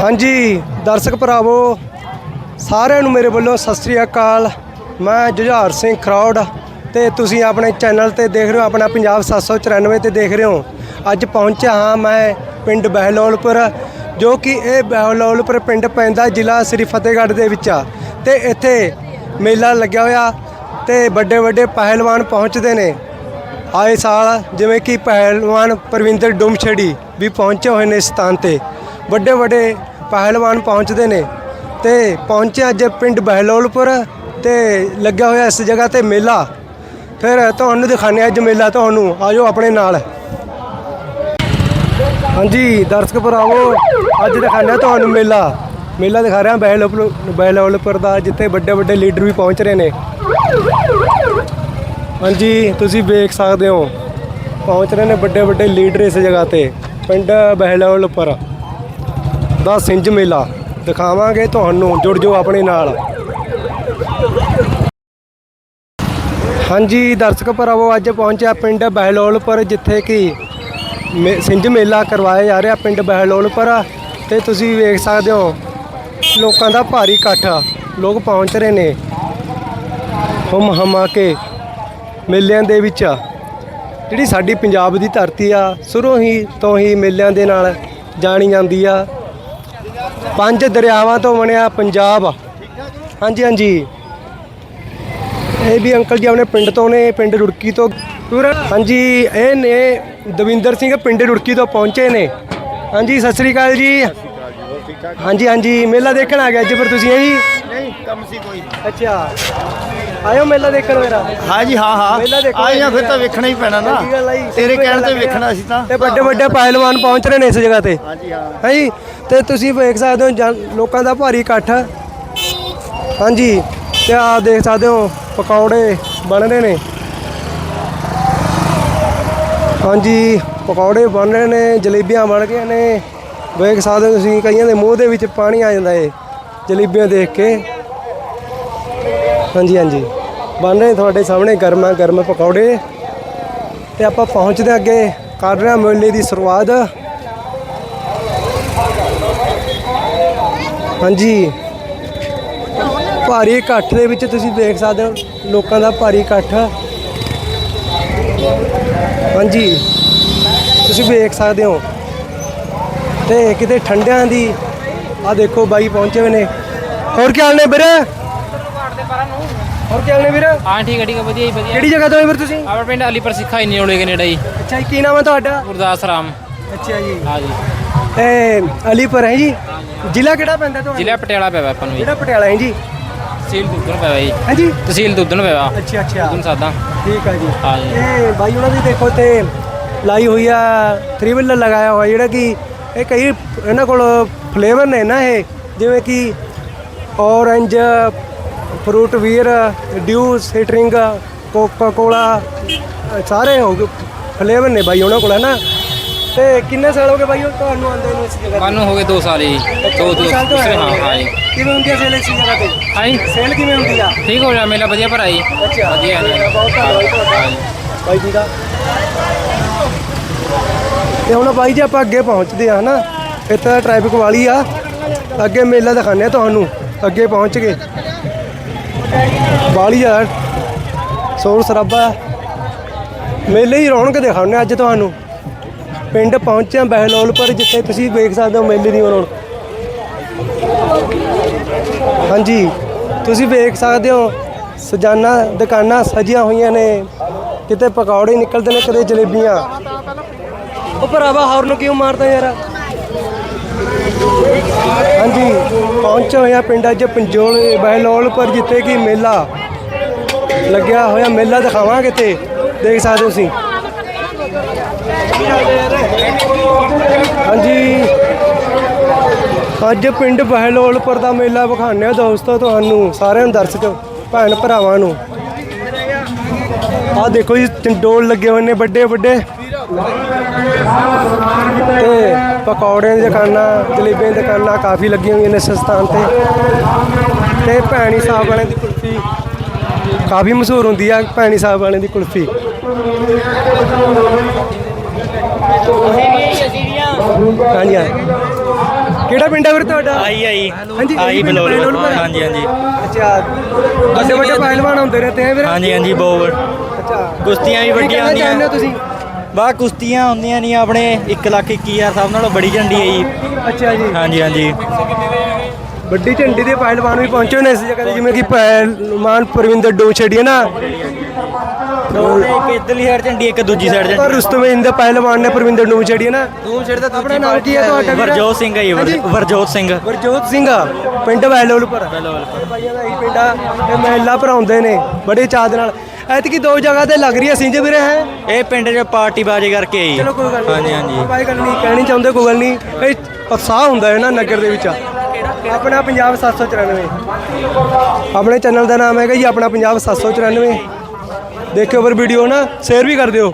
ਹਾਂਜੀ, ਦਰਸ਼ਕ ਭਰਾਵੋ, ਸਾਰਿਆਂ ਨੂੰ ਮੇਰੇ ਵੱਲੋਂ ਸਤਿ ਸ੍ਰੀ ਅਕਾਲ। ਮੈਂ ਜੁਝਾਰ ਸਿੰਘ ਖਰੌੜ ਤੇ ਤੁਸੀਂ ਆਪਣੇ ਚੈਨਲ ਤੇ ਦੇਖ ਰਹੇ ਹੋ, ਆਪਣਾ ਪੰਜਾਬ 794 ਤੇ ਦੇਖ ਰਹੇ ਹੋ। ਅੱਜ ਪਹੁੰਚਿਆ ਹਾਂ ਮੈਂ ਪਿੰਡ ਬਹਿਲੋਲਪੁਰ, ਜੋ ਕਿ ਇਹ ਬਹਿਲੋਲਪੁਰ ਪਿੰਡ ਪੈਂਦਾ ਜ਼ਿਲ੍ਹਾ ਸ੍ਰੀ ਫਤਿਹਗੜ੍ਹ ਦੇ ਵਿੱਚ ਆ। ਤੇ ਇੱਥੇ ਮੇਲਾ ਲੱਗਿਆ ਹੋਇਆ ਤੇ ਵੱਡੇ ਵੱਡੇ ਪਹਿਲਵਾਨ ਪਹੁੰਚਦੇ ਨੇ। ਆਏ ਸਾਲ ਜਿਵੇਂ ਕਿ ਪਹਿਲਵਾਨ ਪ੍ਰਵਿੰਦਰ ਡੁਮਛੜੀ ਵੀ ਪਹੁੰਚੇ ਹੋਏ ਨੇ ਸਥਾਨ ਤੇ। ਵੱਡੇ ਵੱਡੇ ਪਹਿਲਵਾਨ ਪਹੁੰਚਦੇ ਨੇ ਤੇ ਪਹੁੰਚੇ ਅੱਜ ਪਿੰਡ ਬਹਿਲੋਲਪੁਰ ਤੇ ਲੱਗਿਆ ਹੋਇਆ ਇਸ ਜਗ੍ਹਾ ਤੇ ਮੇਲਾ। ਫਿਰ ਤੁਹਾਨੂੰ ਦਿਖਾਣੇ ਅੱਜ ਮੇਲਾ ਤੁਹਾਨੂੰ। ਆਜੋ ਆਪਣੇ ਨਾਲ। ਹਾਂਜੀ, ਦਰਸ਼ਕ ਭਰਾਵੋ, ਅੱਜ ਦਿਖਾਣਾ ਤੁਹਾਨੂੰ ਮੇਲਾ। ਮੇਲਾ ਦਿਖਾ ਰਿਹਾ ਬਹਿਲੋਲਪੁਰ ਬਹਿਲੋਲਪੁਰ ਦਾ, ਜਿੱਥੇ ਵੱਡੇ ਵੱਡੇ ਲੀਡਰ ਵੀ ਪਹੁੰਚ ਰਹੇ ਨੇ। ਹਾਂਜੀ, ਤੁਸੀਂ ਵੇਖ ਸਕਦੇ ਹੋ। ਪਹੁੰਚ ਰਹੇ ਨੇ ਵੱਡੇ ਵੱਡੇ ਲੀਡਰ ਇਸ ਜਗ੍ਹਾ ਤੇ, ਪਿੰਡ ਬਹਿਲੋਲਪੁਰ। ਦਾ ਸਿੰਜ ਮੇਲਾ। ਦਿਖਾਵਾਂਗੇ ਤੁਹਾਨੂੰ, ਜੁੜ ਜਾਓ ਆਪਣੇ ਨਾਲ। ਹਾਂਜੀ, ਦਰਸ਼ਕ ਭਰਾਵੋ, ਅੱਜ ਪਹੁੰਚਿਆ ਪਿੰਡ ਬਹਿਲੋਲਪੁਰ, ਜਿੱਥੇ ਕਿ ਮੇ- ਸਿੰਜ ਮੇਲਾ ਕਰਵਾਇਆ ਜਾ ਰਿਹਾ ਪਿੰਡ ਬਹਿਲੋਲਪੁਰ। ਤੇ ਤੁਸੀਂ ਵੇਖ ਸਕਦੇ ਹੋ, ਲੋਕਾਂ ਦਾ ਭਾਰੀ ਇਕੱਠ ਲੋਕ ਪਹੁੰਚ ਰਹੇ ਨੇ ਹਮ ਹਮਾ ਕੇ ਮੇਲਿਆਂ ਦੇ ਵਿੱਚ। ਜਿਹੜੀ ਸਾਡੀ ਪੰਜਾਬ ਦੀ ਧਰਤੀ ਆ, ਸ਼ੁਰੂ ਹੀ ਤੋਂ ਹੀ ਮੇਲਿਆਂ ਦੇ ਨਾਲ ਜਾਣੀ ਜਾਂਦੀ ਆ। ਪੰਜ ਦਰਿਆਵਾਂ ਤੋਂ ਬਣਿਆ ਪੰਜਾਬ। ਹਾਂਜੀ ਹਾਂਜੀ। ਇਹ ਵੀ ਅੰਕਲ ਜੀ ਆਪਣੇ ਪਿੰਡ ਤੋਂ ਨੇ ਪਿੰਡ ਰੁੜਕੀ ਤੋਂ। ਹਾਂਜੀ ਇਹ ਨੇ ਦਵਿੰਦਰ ਸਿੰਘ ਪਿੰਡ ਰੁੜਕੀ ਤੋਂ ਪਹੁੰਚੇ ਨੇ। ਹਾਂਜੀ ਸਤਿ ਸ੍ਰੀ ਅਕਾਲ ਜੀ। ਹਾਂਜੀ ਹਾਂਜੀ। ਮੇਲਾ ਦੇਖਣ ਆ ਗਿਆ ਅੱਜ ਫਿਰ ਤੁਸੀਂ ਹੈ ਜੀ? ਨਹੀਂ ਕੰਮ ਸੀ ਕੋਈ। ਅੱਛਾ। ਆਇਓ ਮੇਲਾ ਦੇਖਣ ਮੇਰਾ। ਹਾਂ ਜੀ ਹਾਂ ਹਾਂ। ਮੇਲਾ ਦੇਖੋ ਆਏ ਆ ਫਿਰ ਤਾਂ ਵੇਖਣਾ ਹੀ ਪੈਣਾ ਨਾ। ਚੰਗੀ ਗੱਲ ਆ ਜੀ। ਤੇਰੇ ਕਹਿਣ ਤੇ। ਵੇਖਣਾ ਸੀ ਤਾਂ। ਤੇ ਵੱਡੇ ਵੱਡੇ ਪਹਿਲਵਾਨ ਪਹੁੰਚ ਰਹੇ ਨੇ ਇਸ ਜਗ੍ਹਾ ਤੇ। ਹਾਂ ਜੀ ਹਾਂ। ਹਾਂਜੀ ਤੇ ਤੁਸੀਂ ਵੇਖ ਸਕਦੇ ਹੋ ਜਨ- ਲੋਕਾਂ ਦਾ ਭਾਰੀ ਇਕੱਠ। ਹਾਂਜੀ ਤੇ ਆ ਦੇਖ ਸਕਦੇ ਹੋ ਪਕੌੜੇ ਬਣ ਰਹੇ ਨੇ। ਹਾਂਜੀ ਪਕੌੜੇ ਬਣ ਰਹੇ ਨੇ ਜਲੇਬੀਆਂ ਬਣ ਗਈਆਂ ਨੇ। ਵੇਖ ਸਕਦੇ ਹੋ ਤੁਸੀਂ ਕਈਆਂ ਦੇ ਮੂੰਹ ਦੇ ਵਿੱਚ ਪਾਣੀ ਆ ਜਾਂਦਾ ਏ ਜਲੇਬੀਆਂ ਦੇਖ ਕੇ। ਹਾਂਜੀ ਹਾਂਜੀ। ਬਣ ਰਹੇ ਤੁਹਾਡੇ ਸਾਹਮਣੇ ਗਰਮਾ ਗਰਮ ਪਕੌੜੇ। ਤੇ ਆਪਾਂ ਪਹੁੰਚਦੇ ਹਾਂ ਅੱਗੇ ਕਰ ਰਹੇ ਹਾਂ ਮੇਲੇ ਦੀ ਸ਼ੁਰੂਆਤ। ਹਾਂਜੀ। ਭਾਰੀ ਇਕੱਠ ਦੇ ਵਿੱਚ ਤੁਸੀਂ ਦੇਖ ਸਕਦੇ ਹੋ ਲੋਕਾਂ ਦਾ ਭਾਰੀ ਇਕੱਠ। ਹਾਂਜੀ। ਤੁਸੀਂ ਵੇਖ ਸਕਦੇ ਹੋ। ਤੇ ਕਿਤੇ ਠੰਡਿਆਂ ਦੀ ਆ ਦੇਖੋ ਬਾਈ ਪਹੁੰਚੇ ਹੋਏ ਨੇ। ਹੋਰ ਕੀ ਹਾਲ ਨੇ ਵੀਰੇ? ਹੋਰ ਕੀ ਹਾਲ ਨੇ ਵੀਰ? ਹਾਂ ਠੀਕ ਹੈ ਠੀਕ ਹੈ ਵਧੀਆ ਜੀ ਵਧੀਆ। ਕਿਹੜੀ ਜਗ੍ਹਾ ਤੋਂ ਆਏ ਵੀਰ ਤੁਸੀਂ? ਆਪਣਾ ਪਿੰਡ ਅਲੀਪੁਰ ਸਿੱਖਾ ਇੰਨੀ ਹੋਲੇ ਕੇ ਨੇੜੇ ਜੀ। ਅੱਛਾ ਜੀ ਕੀ ਨਾਮ ਹੈ ਤੁਹਾਡਾ? ਗੁਰਦਾਸ ਰਾਮ। ਅੱਛਾ ਜੀ। ਹਾਂ ਜੀ। ਤੇ ਅਲੀਪੁਰ ਹੈ ਜੀ? ਜ਼ਿਲ੍ਹਾ ਕਿਹੜਾ ਪੈਂਦਾ ਤੁਹਾਡਾ? ਜ਼ਿਲ੍ਹਾ ਪਟਿਆਲਾ ਪਿਆ ਆਪਾਂ ਨੂੰ ਜੀ। ਜਿਹੜਾ ਪਟਿਆਲਾ ਹੈ ਜੀ। ਤਹਿਸੀਲ ਦੁੱਧਣ ਪਿਆ ਜੀ। ਹਾਂਜੀ ਤਹਿਸੀਲ ਦੁੱਧਣ ਪਿਆ ਅੱਛਾ ਅੱਛਾ। ਦੁੱਧਣ ਸਾਦਾ ਠੀਕ ਆ ਜੀ। ਹਾਂ ਜੀ। ਇਹ ਬਾਈ ਉਹਨਾਂ ਦੀ ਦੇਖੋ ਤੇ ਲਾਈ ਹੋਈ ਆ 3 ਵੀਲਰ ਲਗਾਇਆ ਹੋਇਆ ਜਿਹੜਾ ਕਿ ਇਹ ਕਈ ਇਹਨਾਂ ਕੋਲ ਫਲੇਵਰ ਨੇ ਨਾ ਇਹ। ਜਿਵੇਂ ਕਿ ਔਰੰਜ ਫਰੂਟ ਵੀਰ ਡਿਊ ਸਿਟਰਿੰਗ ਕੋਕਾ ਕੋਲਾ ਸਾਰੇ ਹੋ ਗਏ। ਫਲੇਵਰ ਨੇ ਬਾਈ ਉਹਨਾਂ ਕੋਲ ਹੈ ਨਾ ਤੇ ਕਿੰਨੇ ਸਾਲ ਹੋ ਗਏ ਬਾਈ ਤੁਹਾਨੂੰ ਆਉਂਦੇ ਨੂੰ ਇਸ ਜਗ੍ਹਾ ਤੇ? ਕਾਨੂੰ ਹੋ ਗਏ 2 ਸਾਲ ਜੀ ਦੋ ਦੋ ਸਾਲ ਤੋਂ ਪਿਛਲੇ ਆਏ ਹਾਂ। ਹੋ? ਹਾਂ ਜੀ। ਕਿਵੇਂ ਹੁੰਦੀ ਆ ਸੇਲ ਇਸ ਜਗ੍ਹਾ ਤੇ? ਹਾਂ ਜੀ ਸੇਲ ਕਿਵੇਂ ਹੁੰਦੀ ਆ? ਠੀਕ ਹੋ ਜਾ ਮੇਲਾ ਵਧੀਆ ਭਰਾ ਜੀ ਅੱਛਾ। ਵਧੀਆ ਹੈ। ਬਹੁਤ ਧੰਨਵਾਦ ਤੁਹਾਡਾ ਹਾਂ ਜੀ। ਬਾਈ ਜੀ ਦਾ। ਤੇ ਹੁਣ ਬਾਈ ਜੀ ਆਪਾਂ ਅੱਗੇ ਪਹੁੰਚਦੇ ਆ ਹਨਾ? ਇੱਥੇ ਟ੍ਰੈਫਿਕ ਵਾਲੀ ਆ। ਅੱਗੇ ਮੇਲਾ ਦਿਖਾਣੇ ਆ ਤੁਹਾਨੂੰ। ਅੱਗੇ ਪਹੁੰਚ ਗਏ ਵਾਲੀ ਆ। ਸੋਰ ਸਰਾਬਾ। ਮੇਲੇ ਹੀ ਰੌਣਕ ਦਿਖਾਉਂਦੇ ਅੱਜ ਤੁਹਾਨੂੰ। ਪਿੰਡ ਪਹੁੰਚਿਆ ਬਹਿਲੋਲਪੁਰ ਜਿੱਥੇ ਤੁਸੀਂ ਵੇਖ ਸਕਦੇ ਹੋ ਮੇਲੇ ਦੀ ਰੌਣਕ। ਹਾਂਜੀ, ਤੁਸੀਂ ਵੇਖ ਸਕਦੇ ਹੋ, ਸਜਾਨਾ ਦੁਕਾਨਾਂ ਸਜੀਆਂ ਹੋਈਆਂ ਨੇ। ਕਿਤੇ ਪਕੌੜੇ ਨਿਕਲਦੇ ਨੇ ਕਦੇ ਜਲੇਬੀਆਂ। ਉਹ ਭਰਾਵਾ, ਹੌਰਨ ਕਿਉਂ ਮਾਰਦਾ ਯਾਰ? ਹਾਂਜੀ, ਪਹੁੰਚੇ ਹੋਏ ਆ ਪਿੰਡ ਅੱਜ ਪੰਜੋਲ ਬਹਿਲੋਲਪੁਰ ਜਿੱਥੇ ਕਿ ਮੇਲਾ ਲੱਗਿਆ ਹੋਇਆ, ਮੇਲਾ ਦਿਖਾਵਾਂਗੇ ਤੇ, ਦੇਖ ਸਕਦੇ ਤੁਸੀਂ। ਹਾਂਜੀ। ਅੱਜ ਪਿੰਡ ਬਹਿਲੋਲਪੁਰ ਦਾ ਮੇਲਾ ਵਿਖਾਉਂਦੇ ਆ ਦੋਸਤੋ ਤੁਹਾਨੂੰ, ਸਾਰਿਆਂ ਨੂੰ ਦਰਸ਼ਕ, ਭੈਣ ਭਰਾਵਾਂ ਨੂੰ। ਆਹ ਦੇਖੋ ਜੀ ਚੰਡੋਲ ਲੱਗੇ ਹੋਏ ਨੇ ਵੱਡੇ ਵੱਡੇ ਤੇ ਪਕੌੜਿਆਂ ਦੀਆਂ ਦੁਕਾਨਾਂ ਜਲੇਬੀਆਂ ਦੀਆਂ ਦੁਕਾਨਾਂ ਕਾਫੀ ਲੱਗੀਆਂ ਹੋਈਆਂ ਨੇ ਇਸ ਸਥਾਨ ਤੇ। ਤੇ ਭੈਣੀ ਸਾਹਿਬ ਵਾਲਿਆਂ ਦੀ ਕੁਲਫੀ ਕਾਫੀ ਮਸ਼ਹੂਰ ਹੁੰਦੀ ਆ ਭੈਣੀ ਸਾਹਿਬ ਵਾਲਿਆਂ ਦੀ ਕੁਲਫੀ। ਹਾਂਜੀ ਕਿਹੜਾ ਪਿੰਡ ਹੈ ਵੀਰ ਤੁਹਾਡਾ? ਆਈ ਆਈ। ਹਾਂਜੀ ਆਈ ਬਹਿਲੋਲਪੁਰ? ਹਾਂਜੀ ਹਾਂਜੀ। ਅੱਛਾ। ਵੱਡੇ ਵੱਡੇ ਪਹਿਲਵਾਨ ਹੁੰਦੇ ਰਹਤੇ ਹੈ ਵੀਰ? ਹਾਂਜੀ ਹਾਂਜੀ ਬਹੁਤ। ਅੱਛਾ। ਕੁਸ਼ਤੀਆਂ ਵੀ ਵੱਡੀਆਂ ਹੁੰਦੀਆਂ। ਤੁਸੀਂ? ਬਾ ਕੁਸ਼ਤੀਆਂ ਹੁੰਦੀਆਂ ਨਹੀਂ ਆਪਣੇ 1 ਲੱਖ 21000 ਸਭ ਨਾਲੋਂ ਬੜੀ ਝੰਡੀ ਹੈ ਜੀ। ਅੱਛਾ ਜੀ। ਹਾਂਜੀ ਹਾਂਜੀ। ਵੱਡੀ ਝੰਡੀ ਦੇ ਪਹਿਲਵਾਨ ਵੀ ਪਹੁੰਚੇ ਨੇ ਇਸ ਜਗ੍ਹਾ ਤੇ ਜਿਵੇਂ ਕਿ ਪਹਿਲਵਾਨ ਪ੍ਰਵਿੰਦਰ ਡੋਛੜੀ ਨਾ। ਇੱਕ ਇਧਰਲੀ ਸਾਈਡ ਝੰਡੀ ਇੱਕ ਦੂਜੀ ਸਾਈਡ ਪਰ ਝੰਡੀ ਰੁਸਤਮ ਦੇ ਪਹਿਲਵਾਨ ਨੇ ਪ੍ਰਵਿੰਦਰ ਡੋਛੜੀ ਹੈ ਨਾ। ਤੂੰ ਛੇੜ ਤਾਂ ਆਪਣਾ ਨਾਮ ਕੀ ਹੈ ਤੁਹਾਡਾ ਵੀਰ? ਵਰਜੋਤ ਸਿੰਘ ਹੈ। ਵਰਜੋਤ ਸਿੰਘ। ਵਰਜੋਤ ਸਿੰਘ ਪਿੰਡ ਬੈਲੋਲਪੁਰ ਭਾਈਆਂ ਦਾ ਹੀ ਪਿੰਡ ਆ ਤੇ ਮਹਿਲਾ ਭਰਾਉਂਦੇ ਨੇ ਬੜੇ ਚਾਅ ਦੇ ਨਾਲ। ਐਤਕੀ ਦੋ ਜਗ੍ਹਾ ਤੇ ਲੱਗ ਰਹੀ ਹੈ ਸਿੰਜ ਵੀਰੇ ਹੈ? ਇਹ ਪਿੰਡ 'ਚ ਪਾਰਟੀ ਬਾਜੀ ਕਰਕੇ ਆਈ। ਚਲੋ ਕੋਈ ਗੱਲ ਨਹੀਂ ਹਾਂਜੀ ਹਾਂਜੀ। ਕੋਈ ਗੱਲ ਨਹੀਂ ਕਹਿਣੀ ਚਾਹੁੰਦੇ ਕੋਈ ਗੱਲ ਨਹੀਂ ਇਹ ਉਤਸ਼ਾਹ ਹੁੰਦਾ ਹੈ ਨਾ ਨਗਰ ਦੇ ਵਿੱਚ। ਆਪਣਾ ਪੰਜਾਬ 794 ਆਪਣੇ ਚੈਨਲ ਦਾ ਨਾਮ ਹੈਗਾ ਜੀ ਆਪਣਾ ਪੰਜਾਬ 794 ਦੇਖਿਓ ਪਰ ਵੀਡੀਓ ਨਾ ਸ਼ੇਅਰ ਵੀ ਕਰ ਦਿਓ।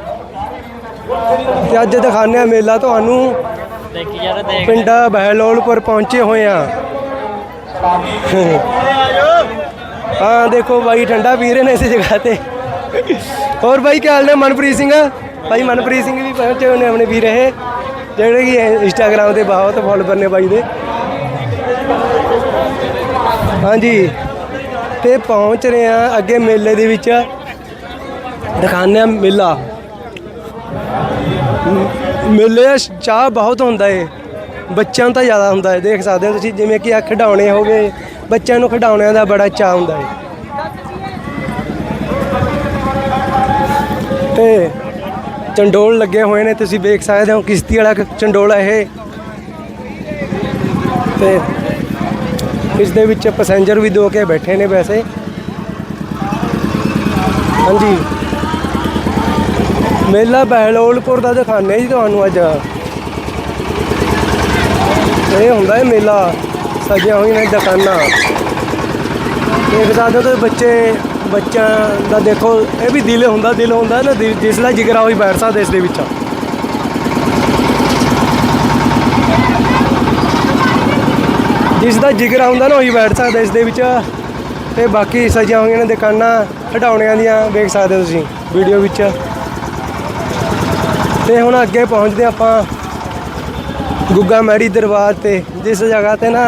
ਤੇ ਅੱਜ ਦਿਖਾਉਂਦੇ ਆ ਮੇਲਾ ਤੁਹਾਨੂੰ। ਦੇਖੀ ਯਾਰ ਦੇਖ ਪਿੰਡ ਬਹਿਲੋਲਪੁਰ ਪਹੁੰਚੇ ਹੋਏ ਆ ਹਾਂ ਦੇਖੋ ਬਾਈ ਠੰਡਾ ਪੀ ਰਹੇ ਨੇ ਇਸ ਜਗ੍ਹਾ ਤੇ। ਹੋਰ ਬਾਈ, ਕੀ ਹਾਲ ਨੇ? ਮਨਪ੍ਰੀਤ ਸਿੰਘ ਬਾਈ, ਮਨਪ੍ਰੀਤ ਸਿੰਘ ਵੀ ਪਹੁੰਚੇ ਹੋਏ ਨੇ ਆਪਣੇ ਵੀਰ ਇਹ। ਜਿਹੜੇ ਕਿ ਇੰਸਟਾਗ੍ਰਾਮ ਤੇ ਬਹੁਤ ਫੋਲੋਵਰ ਨੇ ਬਾਈ ਦੇ। ਹਾਂਜੀ। ਤੇ ਪਹੁੰਚ ਰਹੇ ਆ ਅੱਗੇ ਮੇਲੇ ਦੇ ਵਿੱਚ। ਦਿਖਾਉਂਦੇ ਆ ਮੇਲਾ। ਮੇਲੇ 'ਚ ਚਾਹ ਬਹੁਤ ਹੁੰਦਾ ਏ। ਬੱਚਿਆਂ ਨੂੰ ਤਾਂ ਜ਼ਿਆਦਾ ਹੁੰਦਾ ਏ। ਦੇਖ ਸਕਦੇ ਹੋ ਤੁਸੀਂ, ਜਿਵੇਂ ਕਿ ਆ ਖਿਡੌਣੇ ਹੋ ਗਏ। ਬੱਚਿਆਂ ਨੂੰ ਖਿਡੌਣਿਆਂ ਦਾ ਬੜਾ ਚਾਹ ਹੁੰਦਾ ਏ। ਤੇ ਚੰਡੋਲ ਲੱਗੇ ਹੋਏ ਨੇ, ਤੁਸੀਂ ਵੇਖ ਸਕਦੇ ਹੋ ਕਿਸ਼ਤੀ ਵਾਲਾ ਚੰਡੋਲ ਹੈ ਇਹ। ਤੇ ਇਸ ਦੇ ਵਿੱਚ ਪੈਸੇਂਜਰ ਵੀ ਦੋ ਕੇ ਬੈਠੇ ਨੇ ਵੈਸੇ। ਹਾਂਜੀ। ਮੇਲਾ ਬਹਿਲੋਲਪੁਰ ਦਾ ਦਿਖਾਣੇ ਜੀ ਤੁਹਾਨੂੰ ਅੱਜ। ਇਹ ਹੁੰਦਾ ਹੈ ਮੇਲਾ, ਸਜੀਆਂ ਹੋਈਆਂ ਨੇ ਦੁਕਾਨਾਂ। ਦੇਖ ਸਕਦੇ ਹੋ ਤੁਸੀਂ ਬੱਚੇ ਬੱਚਿਆਂ ਦਾ ਦੇਖੋ, ਇਹ ਵੀ ਦਿਲ ਹੁੰਦਾ ਦਿਲ ਹੁੰਦਾ ਨਾ, ਦਿਲ- ਜਿਸ ਦਾ ਜਿਗਰਾ ਹੋਈ ਬੈਠ ਸਕਦਾ ਇਸ ਦੇ ਵਿੱਚ। ਜਿਸ ਦਾ ਜਿਗਰਾ ਹੁੰਦਾ ਨਾ, ਉਹੀ ਬੈਠ ਸਕਦਾ ਇਸ ਦੇ ਵਿੱਚ। ਤੇ ਬਾਕੀ ਸਜੀਆਂ ਹੋਈਆਂ ਨੇ ਦੁਕਾਨਾਂ ਖਿਡੌਣਿਆਂ ਦੀਆਂ, ਵੇਖ ਸਕਦੇ ਹੋ ਤੁਸੀਂ, ਵੀਡੀਓ ਵਿੱਚ। ਤੇ ਹੁਣ ਅੱਗੇ ਪਹੁੰਚਦੇ ਆਪਾਂ, ਗੁੱਗਾ ਮੈੜੀ ਦਰਬਾਰ ਤੇ, ਜਿਸ ਜਗ੍ਹਾ ਤੇ ਨਾ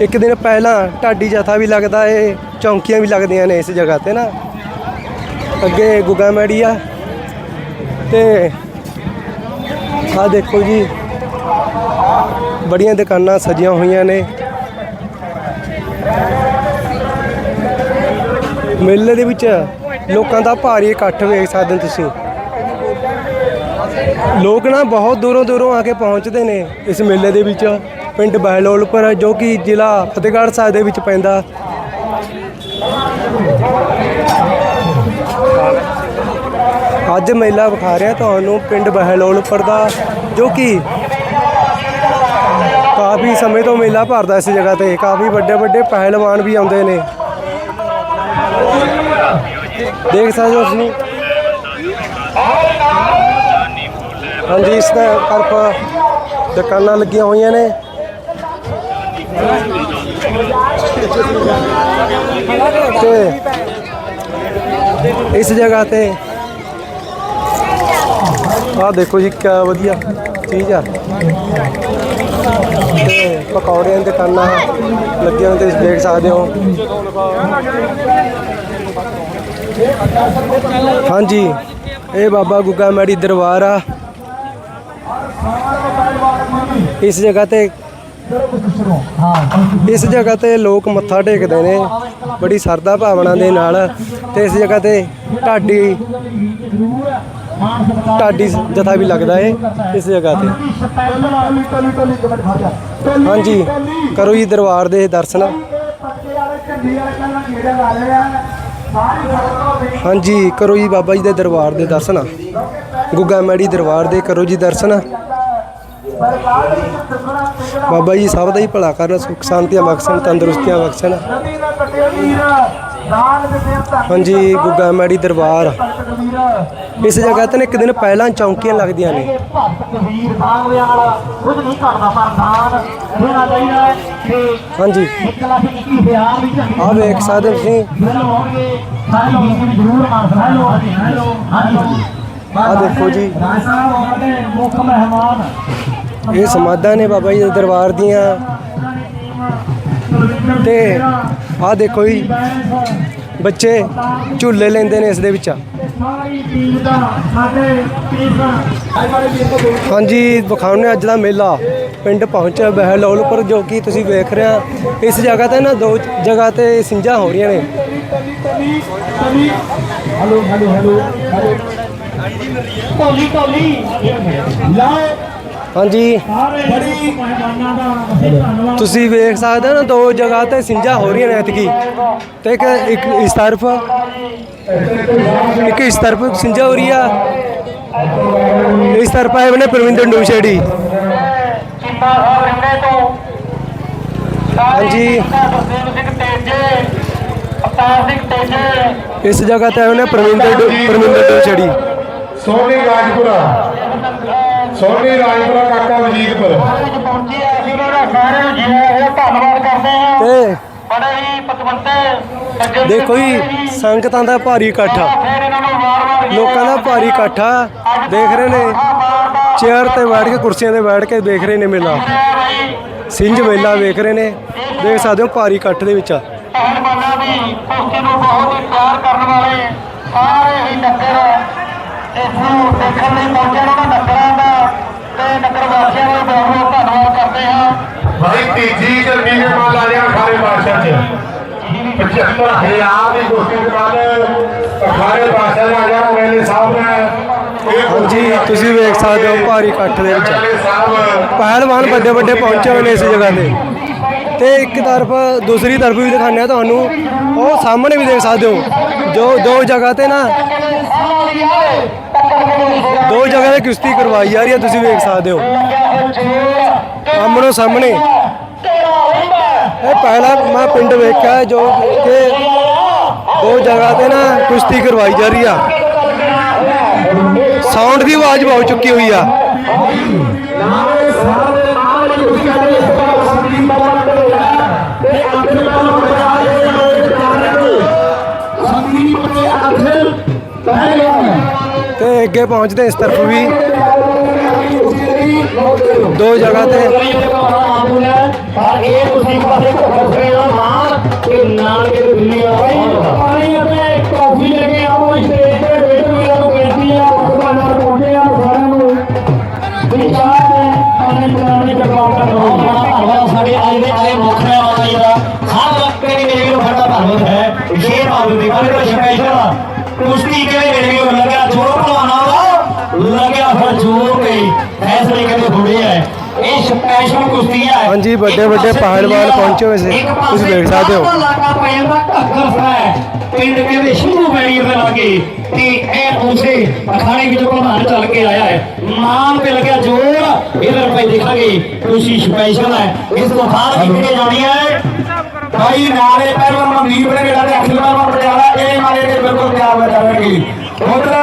ਇੱਕ ਦਿਨ ਪਹਿਲਾਂ ਢਾਡੀ ਜਥਾ ਵੀ ਲੱਗਦਾ ਏ। ਚੌਂਕੀਆਂ ਵੀ ਲੱਗਦੀਆਂ ਨੇ ਇਸ ਜਗ੍ਹਾ ਤੇ ਨਾ। ਅੱਗੇ ਗੁੱਗਾ ਮੈੜੀ ਆ ਤੇ ਆ ਦੇਖੋ ਜੀ, ਬੜੀਆਂ ਦੁਕਾਨਾਂ ਸਜੀਆਂ ਹੋਈਆਂ ਨੇ। ਮੇਲੇ ਦੇ ਵਿੱਚ ਲੋਕਾਂ ਦਾ ਭਾਰੀ ਇਕੱਠ ਵੇਖ ਸਕਦੇ ਹੋ ਤੁਸੀਂ। ਲੋਕ ਨਾ ਬਹੁਤ ਦੂਰੋਂ ਦੂਰੋਂ ਆ ਕੇ ਪਹੁੰਚਦੇ ਨੇ ਇਸ ਮੇਲੇ ਦੇ ਵਿੱਚ। ਪਿੰਡ ਬਹਿਲੋਲਪੁਰ, ਜੋ ਕਿ ਜ਼ਿਲ੍ਹਾ ਫਤਿਹਗੜ੍ਹ ਸਾਹਿਬ ਦੇ ਵਿੱਚ ਪੈਂਦਾ। ਅੱਜ ਮੇਲਾ ਵਿਖਾ ਰਿਹਾ ਤੁਹਾਨੂੰ ਪਿੰਡ ਬਹਿਲੋਲਪੁਰ ਦਾ, ਜੋ ਕਿ ਕਾਫੀ ਸਮੇਂ ਤੋਂ ਮੇਲਾ ਭਰਦਾ ਇਸ ਜਗ੍ਹਾ ਤੇ। ਕਾਫੀ ਵੱਡੇ ਵੱਡੇ ਪਹਿਲਵਾਨ ਵੀ ਆਉਂਦੇ ਨੇ। ਦੇਖ ਸਕਦੇ ਹੋ ਤੁਸੀਂ? ਹਾਂਜੀ, ਇਸ ਦਾ ਤਰਫ ਦੁਕਾਨਾਂ ਲੱਗੀਆਂ ਹੋਈਆਂ ਨੇ। ਤੇ ਇਸ ਜਗ੍ਹਾ ਤੇ ਆਹ ਦੇਖੋ ਜੀ, ਕਿਆ ਵਧੀਆ ਚੀਜ਼ ਆ। ਤੇ ਪਕੌੜਿਆਂ ਦੀ ਦੁਕਾਨਾਂ ਲੱਗੀਆਂ ਹੋਈਆਂ ਤੁਸੀਂ ਦੇਖ ਸਕਦੇ ਹੋ। ਹਾਂਜੀ, ਇਹ ਬਾਬਾ ਗੁੱਗਾ ਮੈੜੀ ਦਰਬਾਰ ਆ। ਇਸ ਜਗ੍ਹਾ ਤੇ ਇਸ ਜਗ੍ਹਾ ਤੇ ਲੋਕ ਮੱਥਾ ਟੇਕਦੇ ਨੇ, ਬੜੀ ਸਰਦਾ ਭਾਵਨਾ ਦੇ ਨਾਲ। ਤੇ ਇਸ ਜਗ੍ਹਾ ਤੇ ਢਾਡੀ ਢਾਡੀ ਜਥਾ ਵੀ ਲੱਗਦਾ ਏ ਇਸ ਜਗ੍ਹਾ ਤੇ। ਹਾਂਜੀ, ਕਰੋ ਜੀ ਦਰਬਾਰ ਦੇ ਦਰਸ਼ਨ। ਹਾਂਜੀ, ਕਰੋ ਜੀ ਬਾਬਾ ਜੀ ਦੇ ਦਰਬਾਰ ਦੇ ਦਰਸ਼ਨ। ਗੁੱਗਾ ਮੈੜੀ ਦਰਬਾਰ ਦੇ ਕਰੋ ਜੀ ਦਰਸ਼ਨ। ਬਾਬਾ ਜੀ ਸਭ ਦਾ ਹੀ ਭਲਾ ਕਰਨ, ਸੁਖ, ਸ਼ਾਂਤੀਆਂ ਬਖਸ਼ਣ, ਤੰਦਰੁਸਤੀਆਂ ਬਖਸ਼ਣ। ਹਾਂਜੀ, ਗੁੱਗਾ ਮੈੜੀ ਦਰਬਾਰ। ਇਸ ਜਗ੍ਹਾ ਤੇ ਇੱਕ ਦਿਨ ਪਹਿਲਾਂ ਚੌਂਕੀਆਂ ਲੱਗਦੀਆਂ ਨੇ। ਹਾਂਜੀ। 1 ਲੱਖ 21 ਹਜ਼ਾਰ ਵੀ ਚਾਹੀਦੇ ਆਹ ਵੇਖ ਸਕਦੇ ਤੁਸੀਂ। ਬਿੱਲ ਦੇਖੋ ਜੀ। ਮੁੱਖ ਮਹਿਮਾਨ ਇਹ ਸਮਾਧਾਂ ਨੇ ਬਾਬਾ ਜੀ ਦੇ ਦਰਬਾਰ ਦੀਆਂ। ਤੇ ਆਹ ਦੇਖੋ ਜੀ, ਬੱਚੇ ਝੂਲੇ ਲੈਂਦੇ ਨੇ ਇਸ ਦੇ ਵਿੱਚ। ਸਾਰੀ ਟੀਮ ਦਾ ਹਾਂਜੀ, ਵਿਖਾਉਣੇ ਅੱਜ ਦਾ ਮੇਲਾ। ਪਿੰਡ ਪਹੁੰਚਿਆ ਬਹਿਲੋਲਪੁਰ, ਜੋ ਕਿ ਤੁਸੀਂ ਵੇਖ ਰਹੇ ਆ। ਇਸ ਜਗ੍ਹਾ ਤੇ ਨਾ ਦੋ ਜਗ੍ਹਾ ਤੇ ਸਿੰਜਾਂ ਹੋ ਰਹੀਆਂ ਨੇ। ਹਲੋ ਹਲੋ ਹਲੋ ਢੋਲੀ ਢੋਲੀ ਲਾਓ। ਹਾਂਜੀ। ਸਾਰੇ ਬੜੀ ਮਹਿਮਾਨਾਂ ਦਾ ਅਸੀਂ ਧੰਨਵਾਦ ਤੁਸੀਂ ਵੇਖ ਸਕਦੇ ਹੋ ਨਾ ਦੋ ਜਗ੍ਹਾ ਤੇ ਸਿੰਜਾਂ ਹੋ ਰਹੀਆਂ ਨੇ ਐਤਕੀ। ਤੇ ਇੱਕ ਇੱਕ ਇਸ ਤਰਫ ਇੱਕ ਇਸ ਤਰਫ ਸਿੰਜਾ ਹੋ ਰਹੀ ਆ ਇਸ ਤਰਫ ਆਏ ਬਨੇ ਪ੍ਰਵਿੰਦਰ ਡੂਸ਼ੇੜੀ। ਹਾਂਜੀ। ਇਸ ਜਗ੍ਹਾ ਤੇ ਆਏ ਬਨੇ ਪ੍ਰਵਿੰਦਰ ਡੂ- ਪ੍ਰਵਿੰਦਰ ਡੂਸ਼ੇੜੀ। ਸੋਨੀ ਰਾਜਪੁਰਾ। ਸੋਨੀ ਰਾਜਪੁਰਾ ਕਾਕਾ ਵਜੀਦਪੁਰ ਪਹੁੰਚੇ ਆ ਅਸੀਂ ਉਹਨਾਂ ਦਾ ਸਾਰਿਆਂ ਨੂੰ ਜਿਵੇਂ ਉਹ ਧੰਨਵਾਦ ਕਰਦੇ ਹਾਂ। ਤੇ ਬੜੇ ਹੀ ਪਤਵੰਤੇ ਸੱਜਣ ਦੇਖੋ ਜੀ ਸੰਗਤਾਂ ਦਾ ਭਾਰੀ ਇਕੱਠ ਆ। ਲੋਕਾਂ ਦਾ ਭਾਰੀ ਇਕੱਠ ਆ। ਦੇਖ ਰਹੇ ਨੇ ਚੇਅਰ ਤੇ ਬੈਠ ਕੇ ਕੁਰਸੀਆਂ ਤੇ ਬੈਠ ਕੇ ਦੇਖ ਰਹੇ ਨੇ ਮੇਲਾ। ਸਿੰਜ ਮੇਲਾ ਵੇਖ ਰਹੇ ਨੇ। ਦੇਖ ਸਕਦੇ ਹੋ ਭਾਰੀ ਇਕੱਠ ਦੇ ਵਿੱਚ ਪਹਿਲਵਾਨਾਂ ਦੀ ਕੁਸ਼ਤੀ ਨੂੰ ਬਹੁਤ ਹੀ ਪਿਆਰ ਕਰਨ ਵਾਲੇ ਸਾਰੇ ਹੀ ਨਗਰ ਇਸ ਨੂੰ ਦੇਖਣ ਲਈ ਪਹੁੰਚੇ ਨੇ ਉਹਨਾਂ ਨਗਰਾਂ ਦਾ ਤੇ ਨਗਰ ਵਾਸੀਆਂ ਦਾ ਬਹੁਤ ਬਹੁਤ ਧੰਨਵਾਦ ਕਰਦੇ ਹਾਂ। ਭਾਈ ਤੀਜੀ ਗਰਮੀ ਦੇ ਮਾਲ ਆ ਜਾਣ ਸਾਰੇ ਬਾਦਸ਼ਾਹ ਚ 75 ਹਜ਼ਾਰ ਦੀ ਕੋਸ਼ਿਸ਼ ਦੇ ਬਾਅਦ ਸਾਰੇ ਬਾਦਸ਼ਾਹ ਆ ਜਾਣ ਵੇਲੇ ਸਾਹਿਬ ਨੇ। ਇਹ ਹਾਂਜੀ ਤੁਸੀਂ ਵੇਖ ਸਕਦੇ ਹੋ ਭਾਰੀ ਇਕੱਠ ਦੇ ਵਿੱਚ। ਪਹਿਲਵਾਨ ਵੱਡੇ ਵੱਡੇ ਪਹੁੰਚੇ ਹੋਏ ਨੇ ਇਸ ਜਗ੍ਹਾ ਤੇ। ਤੇ ਇੱਕ ਤਰਫ ਦੂਸਰੀ ਤਰਫ ਵੀ ਦਿਖਾਉਂਦੇ ਆ ਤੁਹਾਨੂੰ। ਉਹ ਸਾਹਮਣੇ ਵੀ ਦੇਖ ਸਕਦੇ ਹੋ। ਜੋ ਦੋ ਜਗ੍ਹਾ ਤੇ ਨਾ ਦੋ ਜਗ੍ਹਾ ਤੇ ਕੁਸ਼ਤੀ ਕਰਵਾਈ ਜਾ ਰਹੀ ਹੈ ਤੁਸੀਂ ਵੇਖ ਸਕਦੇ ਹੋ। ਆਮਣੋ ਸਾਹਮਣੇ। ਇਹ ਪਹਿਲਾ ਮੈਂ ਪਿੰਡ ਵੇਖਿਆ ਜੋ ਕਿ ਦੋ ਜਗ੍ਹਾ ਤੇ ਨਾ ਕੁਸ਼ਤੀ ਕਰਵਾਈ ਜਾ ਰਹੀ ਆ। ਸਾਊਂਡ ਦੀ ਆਵਾਜ਼ ਬਹੁਤ ਚੁੱਕੀ ਹੋਈ ਆ। ਤੇ ਵਿਚਾਰ ਦੇ ਪਾਣੀ ਪਲਾਨ ਦੀ ਕਿਰਪਾਲਤਾ ਕਰੋ ਧੰਨਵਾਦ ਸਾਡੇ ਅੱਜ ਦੇ ਆਏ ਮੁੱਖ ਮਹਿਮਾਨ ਜੀ ਦਾ। ਹਰ ਵਕਤ ਦੇ ਮੇਰੇ ਵੀਰੋ ਸਾਡਾ ਧੰਨਵਾਦ ਹੈ। ਵਿਸ਼ੇਸ਼ ਆਦਮੀ ਦੀ ਗੱਲ ਹਾਂਜੀ, ਵੱਡੇ ਵੱਡੇ ਪਹਿਲਵਾਨ ਪਹੁੰਚੇ ਹੋਏ ਸੀ। ਤੁਸੀਂ ਦੇਖ ਸਕਦੇ ਹੋ। ਲਾਗਾ ਪੈ ਜਾਂਦਾ ਘੱਗਰ ਹੈ। ਪਿੰਡ ਕਹਿੰਦੇ ਸ਼ੁਰੂ ਪੈਣੀ ਦੇ ਲਾਗੇ ਤੇ ਇਹ ਉਸੇ ਅਖਾੜੇ ਵਿੱਚੋਂ ਪ੍ਰਧਾਨ ਚੱਲ ਕੇ ਆਇਆ ਹੈ। ਨਾਮ ਤੇ ਲੱਗਿਆ ਜੋਰ। ਇਧਰ ਭਾਈ ਦੇਖਾਂਗੇ। ਖੁਸ਼ੀ ਸਪੈਸ਼ਲ ਹੈ। ਇਸ ਤੋਂ ਬਾਅਦ ਕਿਹੜੇ ਜਾਣੀ ਹੈ। ਭਾਈ ਨਾਲੇ ਪਹਿਲਾਂ ਮਨਦੀਪ ਨੇ ਜਿਹੜਾ ਤੇ ਅਖਿਲ ਬਾਬਾ ਪਟਿਆਲਾ ਇਹ ਮਾਰੇ ਦੇ ਬਿਲਕੁਲ ਤਿਆਰ ਹੋ ਜਾਣਗੇ। ਉਧਰ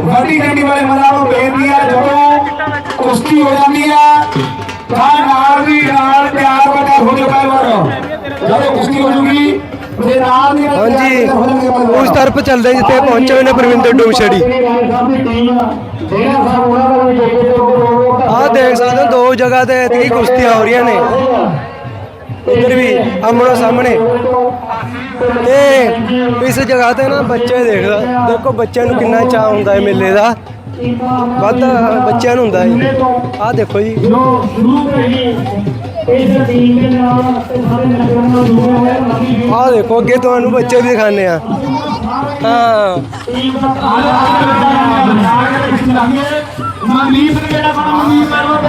ਵੱਡੀ ਵਾਲੇ ਮਨਾਂ ਨੂੰ ਬੇਨਤੀ ਹੈ ਜਦੋਂ ਕੁਸ਼ਤੀ ਹੋ ਜਾਂਦੀ ਹੈ ਤਾਂ ਨਾਲ ਦੀ ਨਾਲ ਪਿਆਰ ਬਤਾ ਹੋ ਜਾਓ ਪਹਿਲਵਾਨ। ਜਦੋਂ ਕੁਸ਼ਤੀ ਹੋ ਜੂਗੀ ਤੇ ਨਾਲ ਦੀ ਨਾਲ ਹਾਂਜੀ। ਉਸ ਤਰਫ ਚੱਲਦੇ ਜਿੱਥੇ ਪਹੁੰਚੇ ਹੋਏ ਨੇ ਪ੍ਰਵਿੰਦਰ ਡੂਮਛੜੀ ਆਹ ਦੇਖ ਸਕਦੇ ਹੋ ਦੋ ਜਗ੍ਹਾ ਤੇ ਇਤਨੀ ਕੁਸ਼ਤੀਆਂ ਹੋ ਰਹੀਆਂ ਨੇ। ਇੱਧਰ ਵੀ ਆਮਣੋ ਸਾਹਮਣੇ। ਤੇ ਇਸ ਜਗ੍ਹਾ ਤੇ ਨਾ ਬੱਚੇ ਦੇਖ ਦੇਖੋ ਬੱਚਿਆਂ ਨੂੰ ਕਿੰਨਾ ਚਾਹ ਹੁੰਦਾ ਹੈ ਮੇਲੇ ਦਾ। ਵੱਧ ਬੱਚਿਆਂ ਨੂੰ ਹੁੰਦਾ ਹੈ ਆਹ ਦੇਖੋ ਜੀ। ਆਹ ਦੇਖੋ ਅੱਗੇ ਤੁਹਾਨੂੰ ਬੱਚੇ ਵੀ ਦਿਖਾਣੇ ਆ ਹਾਂ।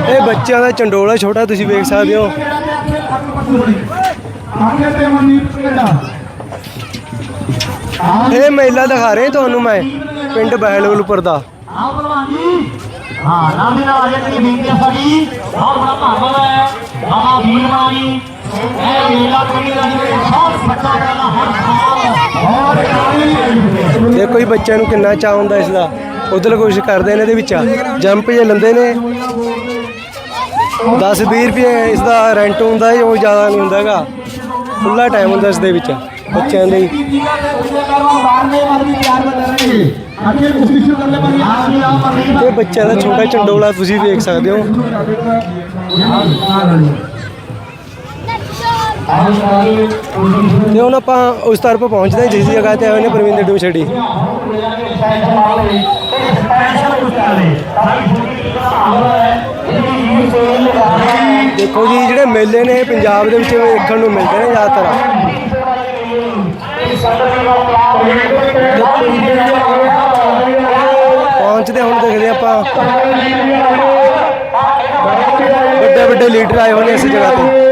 ਇਹ ਬੱਚਿਆਂ ਦਾ ਚੰਡੋਲਾ ਛੋਟਾ ਤੁਸੀਂ ਵੇਖ ਸਕਦੇ ਹੋ। ਇਹ ਮੇਲਾ ਦਿਖਾ ਰਹੇ ਤੁਹਾਨੂੰ ਮੈਂ ਪਿੰਡ ਬਹਿਲੋਲਪੁਰ ਦਾ। ਆਹ ਭਲਵਾਨ ਜੀ। ਹਾਂ ਨਾਮ ਦੇ ਨਾਲ ਆਜੇ ਤੇ ਬੇਨਤੀ ਆ ਸਾਡੀ। ਬਹੁਤ ਬੜਾ ਧੰਨਵਾਦ ਹੈ। ਬਾਬਾ ਵੀਰਵਾਨ ਜੀ। ਇਹ ਮੇਲਾ ਕਮੀ ਦਾ ਜੀ ਬਹੁਤ ਸੱਚਾ ਕਰਨਾ ਹਰ ਸਾਲ ਔਰ ਕਾਲੀ ਦੇਖੋ ਜੀ ਬੱਚਿਆਂ ਨੂੰ ਕਿੰਨਾ ਚਾਹ ਹੁੰਦਾ ਇਸ ਦਾ। ਉਧਰ ਕੁਝ ਕਰਦੇ ਨੇ ਇਹਦੇ ਵਿੱਚ। ਜੰਪ ਜੇ ਲੰਦੇ ਨੇ। 10 20 ਰੁਪਏ ਇਸ ਦਾ ਰੈਂਟ ਹੁੰਦਾ ਹੈ ਉਹ ਜ਼ਿਆਦਾ ਨਹੀਂ ਹੁੰਦਾਗਾ ਖੁੱਲਾ ਟਾਈਮ ਹੁੰਦਾ ਇਸ ਦੇ ਵਿੱਚ ਬੱਚਿਆਂ ਲਈ। ਤੇ ਬੱਚਿਆਂ ਦਾ ਛੋਟਾ ਚੰਡੋਲਾ ਤੁਸੀਂ ਵੇਖ ਸਕਦੇ ਹੋ। ਤੇ ਹੁਣ ਆਪਾਂ ਉਸ ਤਰਫ ਪਹੁੰਚਦੇ ਜਿਸ ਜਗ੍ਹਾ ਤੇ ਆਏ ਨੇ ਪ੍ਰਵਿੰਦਰ ਡੂਛੜੀ ਦੇਖੋ ਜੀ ਜਿਹੜੇ ਮੇਲੇ ਨੇ ਇਹ ਪੰਜਾਬ ਦੇ ਵਿੱਚ ਵੇਖਣ ਨੂੰ ਮਿਲਦੇ ਨੇ ਜ਼ਿਆਦਾਤਰ। ਪਹੁੰਚਦੇ ਹੁਣ ਦੇਖਦੇ ਆਪਾਂ। ਵੱਡੇ ਵੱਡੇ ਲੀਡਰ ਆਏ ਹੋਏ ਨੇ ਇਸ ਜਗ੍ਹਾ ਤੇ।